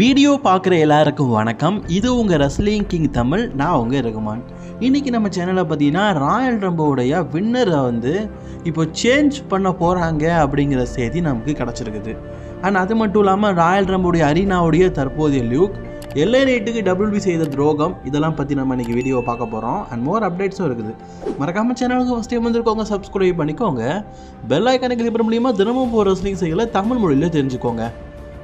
Video பார்க்குற எல்லாருக்கும் வணக்கம். இது உங்கள் ரஸ்லிங் கிங் தமிழ் நான் உங்கள் ரகுமான். இன்றைக்கி நம்ம சேனலை பார்த்தீங்கன்னா ராயல் ரம்போவுடைய வின்னரை வந்து இப்போ சேஞ்ச் பண்ண போகிறாங்க அப்படிங்கிற செய்தி நமக்கு கிடச்சிருக்குது. அண்ட் அது மட்டும் இல்லாமல் ராயல் ரம்போடைய அரினாவுடைய தற்போதைய லியூக் எல்ஏ டபுள் டபிள்யூபி செய்த துரோகம் இதெல்லாம் பற்றி நம்ம இன்றைக்கி வீடியோ பார்க்க போகிறோம் அண்ட் மோர் அப்டேட்ஸும் இருக்குது. மறக்காம சேனலுக்கு ஃபஸ்ட் டைம் வந்திருக்கோங்க சப்ஸ்கிரைப் பண்ணிக்கோங்க. பெல் ஐக்கானை கிளிக் பண்ண மூலியமாக தினமும் போகிற ரெஸ்லிங் செய்யலை தமிழ் மொழியில் தெரிஞ்சுக்கோங்க.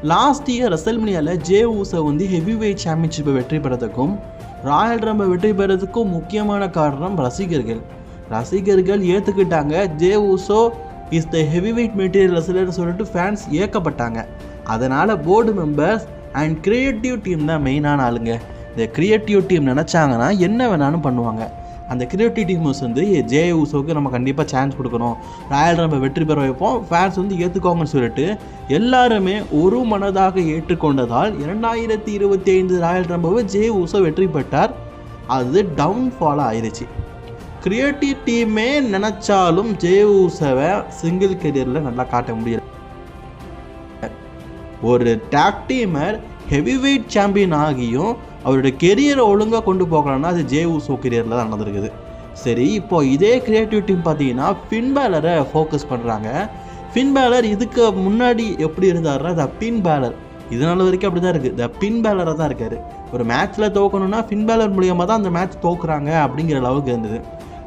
லாஸ்ட் இயர் ரசல்மனியாவில் ஜே ஊசை வந்து ஹெவி வெயிட் சாம்பியன்ஷிப்பை வெற்றி பெறதுக்கும் ராயல் ரம்பை வெற்றி பெறதுக்கும் முக்கியமான காரணம் ரசிகர்கள். ரசிகர்கள் ஏற்றுக்கிட்டாங்க Jey Uso is the heavy weight material ரசலர்னு சொல்லிட்டு ஃபேன்ஸ் ஏற்கப்பட்டாங்க அதனால் board members and creative team தான் மெயினான ஆளுங்க. இந்த கிரியேட்டிவ் டீம் நினச்சாங்கன்னா என்ன வேணாலும் பண்ணுவாங்க. அந்த கிரியேட்டிவ் டீம்ஸ் வந்து ஜே ஊசோவுக்கு நம்ம கண்டிப்பாக சான்ஸ் கொடுக்கணும். ராயல் நம்ம வெற்றி பெற வைப்போம். ஃபேன்ஸ் வந்து ஏற்றுக்கோங்கன்னு சொல்லிட்டு எல்லாருமே ஒரு மனதாக ஏற்றுக்கொண்டதால் இரண்டாயிரத்தி இருபத்தி ஐந்து ராயல் ரம்பவை ஜே ஊசோ வெற்றி பெற்றார். அது டவுன்ஃபால் ஆயிடுச்சு கிரியேட்டிவ் டீமே நினச்சாலும் ஜே ஊசவை சிங்கிள் கெரியரில் நல்லா காட்ட முடியல. ஒரு tag teamer heavy weight champion ஆகியும் அவருடைய கெரியரை ஒழுங்காக கொண்டு போகலான்னா அது ஜே ஊசோ கெரியரில் தான் நடந்திருக்குது. சரி இப்போ இதே கிரியேட்டிவ் டீம் பார்த்தீங்கன்னா ஃபின்பேலரை ஃபோக்கஸ் பண்ணுறாங்க ஃபின்பேலர் இதுக்கு முன்னாடி எப்படி இருந்தாருன்னா த பின் பேலர் இதனால வரைக்கும் அப்படி தான் இருக்குது த பின் பேலராக தான் இருக்கார். ஒரு மேட்ச்சில் தோக்கணும்னா ஃபின்பேலர் மூலியமாக தான் அந்த மேட்ச் தோக்குறாங்க அப்படிங்கிற அளவுக்கு இருந்தது.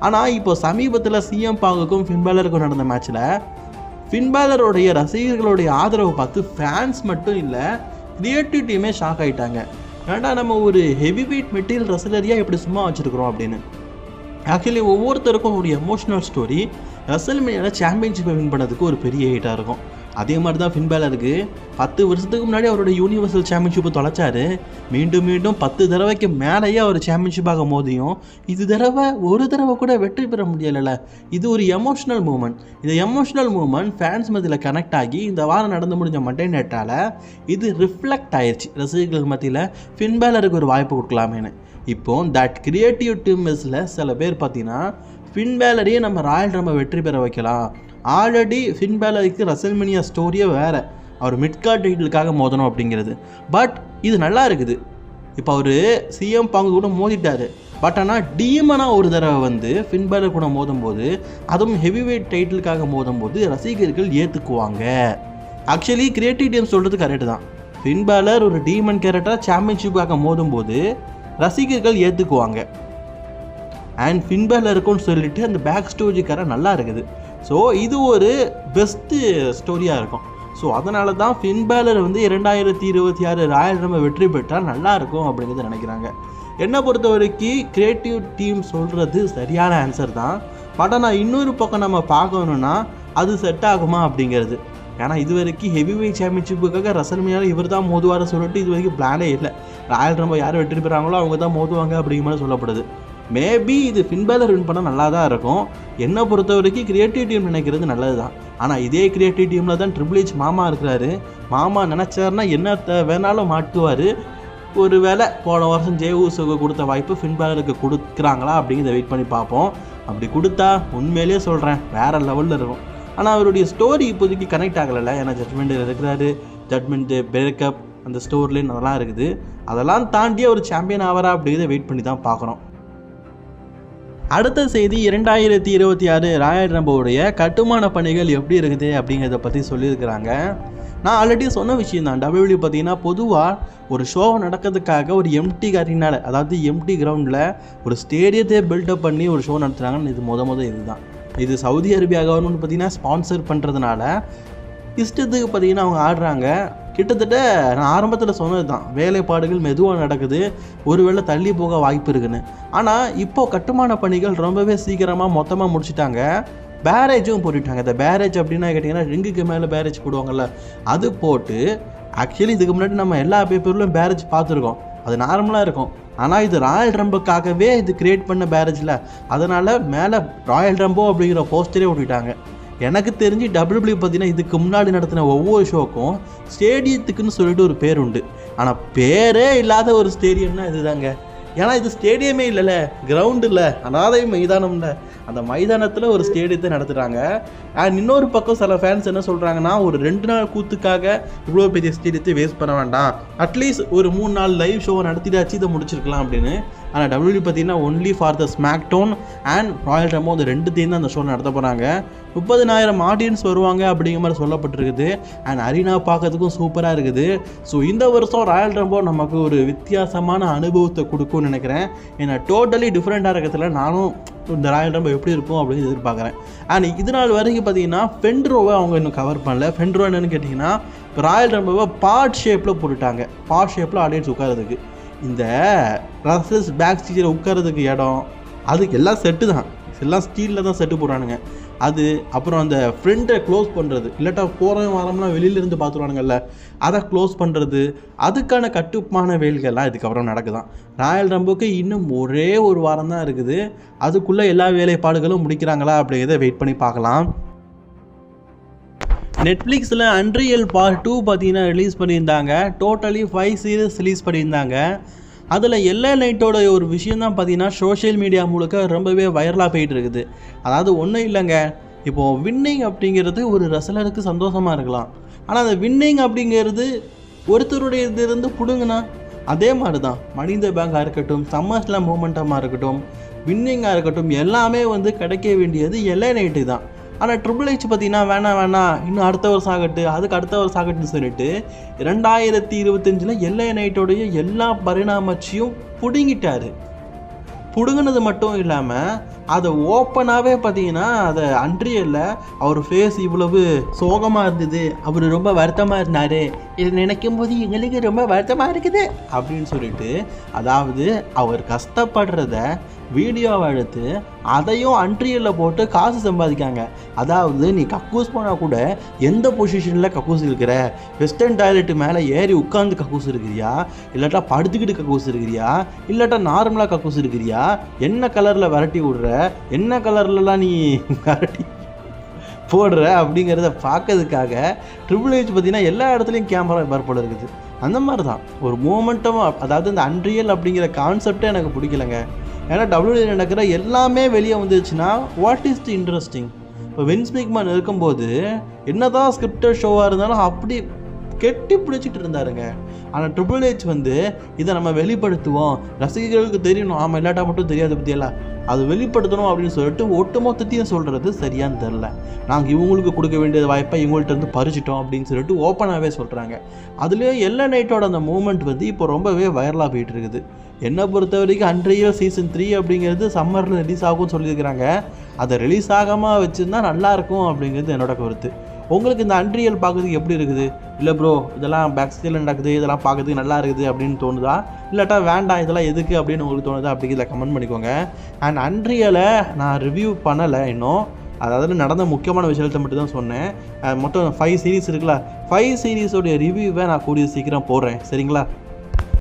ஆனால் இப்போ சமீபத்தில் சிஎம் பாங்குக்கும் ஃபின்பேலருக்கும் நடந்த மேட்ச்சில் ஃபின்பேலருடைய ரசிகர்களுடைய ஆதரவை பார்த்து ஃபேன்ஸ் மட்டும் இல்லை கிரியேட்டிவ் டீமே ஷாக் ஆகிட்டாங்க ஏன்டா நம்ம ஒரு ஹெவி வெயிட் மெட்டீரியல் ரசலரியாக இப்படி சும்மா வச்சுருக்குறோம் அப்படின்னு. ஆக்சுவலி ஒவ்வொருத்தருக்கும் ஒரு எமோஷ்னல் ஸ்டோரி ரசல்மேனியாவில் சாம்பியன்ஷிப்பை வின் பண்ணதுக்கு ஒரு பெரிய ஹிட்டாக இருக்கும். அதே மாதிரி தான் ஃபின்பேலருக்கு பத்து வருஷத்துக்கு முன்னாடி அவரோட யூனிவர்சல் சாம்பியன்ஷிப்பை தொலைச்சாரு. மீண்டும் மீண்டும் பத்து தடவைக்கு மேலேயே அவர் சாம்பியன்ஷிப்பாக மோதியும். இது தடவை ஒரு தடவை கூட வெற்றி பெற முடியலைல்ல இது ஒரு எமோஷ்னல் மூமெண்ட் இந்த எமோஷ்னல் மூமெண்ட் ஃபேன்ஸ் மத்தியில் கனெக்ட் ஆகி இந்த வாரம் நடந்து முடிஞ்ச மண்டே நெட்டால் இது ரிஃப்ளெக்ட் ஆயிடுச்சு ரசிகர்கள் மத்தியில் ஃபின்பேலருக்கு ஒரு வாய்ப்பு கொடுக்கலாமேனு இப்போ தட் கிரியேட்டிவ் டீம்ஸில் சில பேர் பார்த்தீங்கன்னா ஃபின்பேலரையே நம்ம ராயல் ரம்ப வெற்றி பெற வைக்கலாம். ஆல்ரெடி ஃபின் பேலருக்கு ரசல்மினியா ஸ்டோரியே வேறு. அவர் மிட்கார்ட் டைட்டிலுக்காக மோதணும் அப்படிங்கிறது. பட் இது நல்லா இருக்குது. இப்போ அவர் சிஎம் பாங்கு கூட மோதிட்டார். பட் ஆனால் டீமனாக ஒரு தடவை வந்து ஃபின்பேலர் கூட மோதும் போது அதுவும் ஹெவி வெயிட் டைட்டிலுக்காக மோதும் போது ரசிகர்கள் ஏற்றுக்குவாங்க ஆக்சுவலி கிரியேட்டிவ் டீம் சொல்கிறது கரெக்டு தான். ஃபின்பேலர் ஒரு டீமன் கேரக்டராக சாம்பியன்ஷிப்புக்காக மோதும் போது ரசிகர்கள் ஏற்றுக்குவாங்க அண்ட் ஃபின்பேலர் சொல்லிட்டு அந்த பேக் ஸ்டோரிக்கார நல்லா இருக்குது. ஸோ இது ஒரு பெஸ்ட்டு ஸ்டோரியாக இருக்கும். ஸோ அதனால தான் ஃபின்பேலர் வந்து இரண்டாயிரத்தி இருபத்தி ஆறு ராயல் நம்ம வெற்றி பெற்றால் நல்லாயிருக்கும் அப்படிங்கிறத நினைக்கிறாங்க. என்னை பொறுத்த வரைக்கும் கிரியேட்டிவ் டீம் சொல்கிறது சரியான ஆன்சர் தான். பட் ஆனால் இன்னொரு பக்கம் நம்ம பார்க்கணுன்னா அது செட் ஆகுமா அப்படிங்கிறது. ஏன்னா இது வரைக்கும் ஹெவி வெயிட் சாம்பியன்ஷிப்புக்காக ரசல்மியால் இவர் தான் மோதுவார சொல்லிட்டு இது வரைக்கும் பிளானே இல்லை. ராயல் ரம்ப யார் வெற்றி பெறாங்களோ அவங்க தான் மோதுவாங்க அப்படிங்கிற மாதிரி சொல்லப்படுது. மேபி இது ஃபின்பேலர் வின் பண்ணால் நல்லா தான் இருக்கும். என்னை பொறுத்த வரைக்கும் கிரியேட்டிவ் டீம் நினைக்கிறது நல்லது தான் ஆனால் இதே கிரியேட்டிவ் டீமில் தான் ட்ரிபிள் ஹெச் மாமா இருக்கிறாரு. மாமா நினச்சாருன்னா என்ன வேணாலும் மாட்டுவார். ஒரு வேளை போன வருஷம் ஜேயூசுக்கு கொடுத்த வாய்ப்பு ஃபின்பேலருக்கு கொடுக்குறாங்களா அப்படிங்கிறத வெயிட் பண்ணி பார்ப்போம். அப்படி கொடுத்தா உண்மையிலேயே சொல்கிறேன் வேறு லெவலில் இருக்கும். ஆனால் அவருடைய ஸ்டோரி இப்போதைக்கு கனெக்ட் ஆகலைல்ல. ஏன்னா ஜட்மெண்ட் இருக்கிறாரு. ஜட்மெண்ட்டு பிரேக்கப் அந்த ஸ்டோர்லேன்னு அதெல்லாம் இருக்குது. அதெல்லாம் தாண்டி ஒரு சாம்பியன் ஆவாரா அப்படிங்கிறத வெயிட் பண்ணி தான் பார்க்குறோம் அடுத்த செய்தி இரண்டாயிரத்தி இருபத்தி ஆறு ராயல் ரம்போவுடைய கட்டுமான பணிகள் எப்படி இருக்குது அப்படிங்கிறத பற்றி சொல்லியிருக்கிறாங்க. நான் ஆல்ரெடி சொன்ன விஷயம் தான் டபிள்யூ பார்த்தீங்கன்னா பொதுவாக ஒரு ஷோ நடக்கிறதுக்காக ஒரு எம்டி கரினால் அதாவது எம்டி கிரவுண்டில் ஒரு ஸ்டேடியத்தை பில்டப் பண்ணி ஒரு ஷோ நடத்துகிறாங்கன்னு இது முத முத இதுதான். இது சவுதி அரேபியா கவர்மெண்ட் பார்த்தீங்கன்னா ஸ்பான்சர் பண்ணுறதுனால இஷ்டத்துக்கு பார்த்தீங்கன்னா அவங்க ஆடுறாங்க. கிட்டத்தட்ட நான் ஆரம்பத்தில் சொன்னது தான் வேலைப்பாடுகள் மெதுவாக நடக்குது. ஒருவேளை தள்ளி போக வாய்ப்பு இருக்குன்னு. ஆனால் இப்போது கட்டுமான பணிகள் ரொம்பவே சீக்கிரமாக மொத்தமாக முடிச்சிட்டாங்க. பேரேஜும் போட்டுட்டாங்க. இந்த பேரேஜ் அப்படின்னா கேட்டிங்கன்னா ரிங்குக்கு மேலே பேரேஜ் போடுவாங்கல்ல அது போட்டு ஆக்சுவலி இதுக்கு முன்னாடி நம்ம எல்லா பேப்பர்லையும் பேரேஜ் பார்த்துருக்கோம். அது நார்மலாக இருக்கும். ஆனால் இது ராயல் ரம்புக்காகவே இது கிரியேட் பண்ண பேரேஜில். அதனால் மேலே ராயல் ரம்போ அப்படிங்கிற போஸ்டரே ஓட்டிட்டாங்க எனக்கு தெரிஞ்சு டபிள்யூபிள்யூ பார்த்தீங்கன்னா இதுக்கு முன்னாடி நடத்தின ஒவ்வொரு ஷோக்கும் ஸ்டேடியத்துக்குன்னு சொல்லிட்டு ஒரு பேர் உண்டு ஆனால் பேரே இல்லாத ஒரு ஸ்டேடியம்னா இதுதாங்க. ஏன்னா இது ஸ்டேடியமே இல்லைல்ல கிரவுண்டு இல்லை அனாதை மைதானம் இல்லை அந்த மைதானத்தில் ஒரு ஸ்டேடியத்தை நடத்துகிறாங்க அண்ட் இன்னொரு பக்கம் சில ஃபேன்ஸ் என்ன சொல்கிறாங்கன்னா ஒரு ரெண்டு நாள் கூத்துக்காக இவ்வளோ பெரிய ஸ்டேடியத்தை வேஸ்ட் பண்ண வேண்டாம். அட்லீஸ்ட் ஒரு மூணு நாள் லைவ் ஷோவை நடத்திட்டாச்சு இதை முடிச்சிருக்கலாம் அப்படின்னு. ஆனால் டபிள்யூடி பார்த்தீங்கன்னா only for the SmackDown and Royal Rumble அந்த ரெண்டுத்தையும் தான் அந்த ஷோ நடத்த போகிறாங்க முப்பதினாயிரம் ஆடியன்ஸ் வருவாங்க அப்படிங்கிற மாதிரி சொல்லப்பட்டிருக்குது. அண்ட் அரினா பார்க்கறதுக்கும் சூப்பராக இருக்குது. ஸோ இந்த வருஷம் ராயல் ரம்போ நமக்கு ஒரு வித்தியாசமான அனுபவத்தை கொடுக்கும்னு நினைக்கிறேன். ஏன்னா டோட்டலி டிஃப்ரெண்ட்டாக இருக்கிறதுல நானும் இந்த ராயல் ரம்போ எப்படி இருக்கும் அப்படின்னு எதிர்பார்க்குறேன். அண்ட் இது நாள் வரைக்கும் பார்த்தீங்கன்னா ஃபென்ட்ரோவை அவங்க இன்னும் கவர் பண்ணல. ஃபென்ட்ரோ என்னன்னு கேட்டிங்கன்னா இப்போ ராயல் ரம்போவை பார்ட் ஷேப்பில் போட்டுட்டாங்க. பார்ட் ஷேப்பில் ஆடியன்ஸ் உட்காரதுக்கு இந்த ரசஸ் பேக் ஸ்டீச்சர் உட்காரதுக்கு இடம் அதுக்கு எல்லாம் செட்டு தான். எல்லாம் ஸ்டீலில் தான் செட்டு போடுறானுங்க. அது அப்புறம் அந்த ஃப்ரெண்டை க்ளோஸ் பண்ணுறது இல்லாட்டா போகிற வாரம்லாம் வெளியிலேருந்து பார்த்துருவானுங்கல்ல அதை க்ளோஸ் பண்ணுறது அதுக்கான கட்டுப்பான வேலைகள்லாம் இதுக்கப்புறம் நடக்குதான். ராயல் ரம்புக்கு இன்னும் ஒரே ஒரு வாரம் தான் இருக்குது. அதுக்குள்ளே எல்லா வேலைப்பாடுகளும் முடிக்கிறாங்களா அப்படிங்கிறத வெயிட் பண்ணி பார்க்கலாம். நெட்ஃப்ளிக்ஸில் அன்ரியல் பார்ட் டூ பார்த்தீங்கன்னா ரிலீஸ் பண்ணியிருந்தாங்க. டோட்டலி ஃபைவ் சீரீஸ் ரிலீஸ் பண்ணியிருந்தாங்க. அதில் எல்லா நைட்டோட ஒரு விஷயம் தான் பார்த்தீங்கன்னா சோஷியல் மீடியா முழுக்க ரொம்பவே வைரலாக போயிட்டு இருக்குது அதாவது ஒன்றும் இல்லைங்க. இப்போது வின்னிங் அப்படிங்கிறது ஒரு ரசலருக்கு சந்தோஷமாக இருக்கலாம். ஆனால் அந்த வின்னிங் அப்படிங்கிறது ஒருத்தருடைய இருந்து பிடுங்கினா அதே மாதிரி தான் மனித பேங்காக இருக்கட்டும் சம்மர்ஸ்லாம் மூமெண்ட்டமாக இருக்கட்டும் வின்னிங்காக இருக்கட்டும் எல்லாமே வந்து கிடைக்க வேண்டியது எல்லை நைட்டு தான். ஆனால் ட்ரிபிள் ஹெச் பார்த்தீங்கன்னா வேணாம் வேணாம் இன்னும் அடுத்த வருஷம் ஆகட்டு அதுக்கு அடுத்த வருஷம் ஆகட்டுன்னு சொல்லிட்டு ரெண்டாயிரத்தி இருபத்தஞ்சில் எல்லை நைட்டோடைய எல்லா பரிணாமச்சியும் பிடுங்கிட்டார். பிடுங்கினது மட்டும் இல்லாமல் அதை ஓப்பனாகவே பார்த்தீங்கன்னா அதை அன்றியல்ல அவர் ஃபேஸ் இவ்வளவு சோகமாக இருந்தது அவர் ரொம்ப வருத்தமாக இருந்தார் இதை நினைக்கும் போது எங்களுக்கு ரொம்ப வருத்தமாக இருக்குது அப்படின்னு சொல்லிட்டு அதாவது அவர் கஷ்டப்படுறத வீடியோவை எடுத்து அதையும் அன்ட்ரியலில் போட்டு காசு சம்பாதிக்காங்க. அதாவது நீ கக்கூஸ் போனால் கூட எந்த பொசிஷனில் கக்கூஸ் இருக்கிற? வெஸ்டர்ன் டாய்லெட்டு மேலே ஏறி உட்காந்து கக்கூஸ் இருக்கிறியா? இல்லாட்டா படுத்துக்கிட்டு கக்கூஸ் இருக்கிறியா? இல்லாட்டா நார்மலாக கக்கூஸ் இருக்கிறியா? என்ன கலரில் விரட்டி விடுற? என்ன கலர்லலாம் நீ விரட்டி போடுற? அப்படிங்கிறத பார்க்கறதுக்காக ட்ரிபிள் ஹெச் பார்த்தீங்கன்னா எல்லா இடத்துலையும் கேமரா ஏற்பாடு இருக்குது. அந்த மாதிரி தான் ஒரு மூமெண்ட்டும் அதாவது இந்த அன்ரியல் அப்படிங்கிற கான்செப்டே எனக்கு பிடிக்கலங்க. ஏன்னா டபிள்யூ நடக்கிற எல்லாமே வெளியே வந்துருச்சுன்னா வாட் இஸ் தி இன்ட்ரெஸ்டிங் இப்போ வின்ஸ் மேக்மேன் இருக்கும்போது என்னதான் ஸ்கிரிப்டட் ஷோவாக இருந்தாலும் அப்படி கெட்டி பிடிச்சிட்டு இருந்தாருங்க. ஆனால் ட்ரிபிள் ஹெச் வந்து இதை நம்ம வெளிப்படுத்துவோம். ரசிகர்களுக்கு தெரியணும். ஆமாம் இல்லாட்டா மட்டும் தெரியாது பற்றியெல்லாம் அது வெளிப்படுத்தணும் அப்படின்னு சொல்லிட்டு ஒட்டுமொத்தத்தையும் சொல்கிறது சரியான்னு தெரில நாங்கள் இவங்களுக்கு கொடுக்க வேண்டிய வாய்ப்பை இவங்கள்ட்ட இருந்து பறிச்சிட்டோம் அப்படின்னு சொல்லிட்டு ஓப்பனாகவே சொல்கிறாங்க அதுலேயும் எல்லா நைட்டோட அந்த மூமெண்ட் வந்து இப்போ ரொம்பவே வைரலாக போயிட்டு இருக்குது. என்னை பொறுத்த வரைக்கும் அன்றைய சீசன் த்ரீ அப்படிங்கிறது சம்மரில் ரிலீஸ் ஆகும்னு சொல்லியிருக்கிறாங்க. அதை ரிலீஸ் ஆகாமல் வச்சுருந்தா நல்லாயிருக்கும் அப்படிங்கிறது என்னோட கருத்து. உங்களுக்கு இந்த அன்ரியல் பார்க்குறதுக்கு எப்படி இருக்குது? இல்லை ப்ரோ இதெல்லாம் பேக் ஸ்டேஜில் நடக்குது இதெல்லாம் பார்க்குறதுக்கு நல்லா இருக்குது அப்படின்னு தோணுதா? இல்லாட்டா வேண்டாம் இதெல்லாம் எதுக்கு அப்படின்னு உங்களுக்கு தோணுதா அப்படிங்கிறத கமெண்ட் பண்ணிக்கோங்க. அண்ட் அன்ரியலை நான் ரிவ்யூ பண்ணலை இன்னும். அதாவது நடந்த முக்கியமான விஷயத்தை மட்டும் தான் சொன்னேன் மொத்தம் ஃபைவ் சீரிஸ் இருக்குல்ல ஃபைவ் சீரீஸோடைய ரிவ்யூவை நான் கூடிய சீக்கிரம் போடுறேன். சரிங்களா?